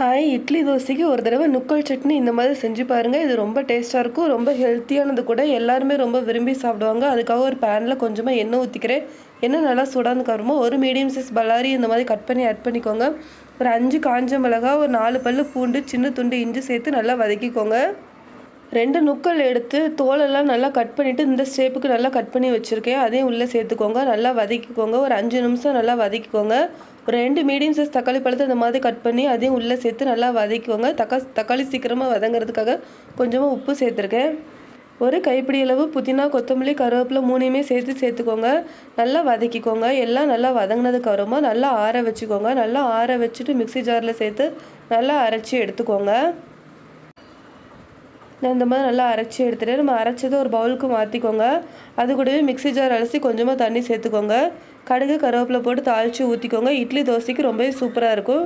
Hi idli தோசைக்கு ஒரு தடவை நுக்கல் சட்னி இந்த மாதிரி செஞ்சு பாருங்கள் இது ரொம்ப டேஸ்ட்டாக இருக்கும் ரொம்ப ஹெல்த்தியானது கூட எல்லாருமே ரொம்ப விரும்பி சாப்பிடுவாங்க. அதுக்காக ஒரு பேனில் கொஞ்சமாக எண்ணெய் ஊற்றிக்கிறேன் எண்ணெய் நல்லா சுடாந்துக்கு அப்புறமா ஒரு மீடியம் சைஸ் பல்லாரி இந்த மாதிரி கட் பண்ணி ஆட் பண்ணிக்கோங்க. ஒரு அஞ்சு காஞ்ச மிளகா ஒரு நாலு பல்லு பூண்டு சின்ன துண்டு இஞ்சி சேர்த்து நல்லா வதக்கிக்கோங்க. ரெண்டு நுக்கல் எடுத்து தோலெல்லாம் நல்லா கட் பண்ணிவிட்டு இந்த ஷேப்புக்கு நல்லா கட் பண்ணி வச்சுருக்கேன். அதையும் உள்ளே சேர்த்துக்கோங்க நல்லா வதக்கிக்கோங்க. ஒரு அஞ்சு நிமிஷம் நல்லா வதக்கிக்கோங்க. ஒரு ரெண்டு மீடியம் சைஸ் தக்காளி பழத்தை இந்த மாதிரி கட் பண்ணி அதையும் உள்ளே சேர்த்து நல்லா வதக்கிக்கோங்க. தக்கா தக்காளி சீக்கிரமாக வதங்கிறதுக்காக கொஞ்சமாக உப்பு சேர்த்துருக்கேன். ஒரு கைப்பிடி அளவு புதினா கொத்தமல்லி கருவேப்பிலை மூணையுமே சேர்த்து சேர்த்துக்கோங்க. நல்லா வதக்கிக்கோங்க. எல்லாம் நல்லா வதங்கினதுக்கப்புறமா நல்லா ஆற வச்சுக்கோங்க. நல்லா ஆற வச்சுட்டு மிக்ஸி ஜாரில் சேர்த்து நல்லா அரைச்சி எடுத்துக்கோங்க. இந்த மாதிரி நல்லா அரைச்சி எடுத்துகிட்டு நம்ம அரைச்சதை ஒரு பவுலுக்கு மாற்றிக்கோங்க அது கூடவே மிக்ஸி ஜார் அலசி கொஞ்சமாக தண்ணி சேர்த்துக்கோங்க. கடுகு கருவேப்பிலை போட்டு தாளித்து ஊற்றிக்கோங்க இட்லி தோசைக்கு ரொம்பவே சூப்பராக இருக்கும்.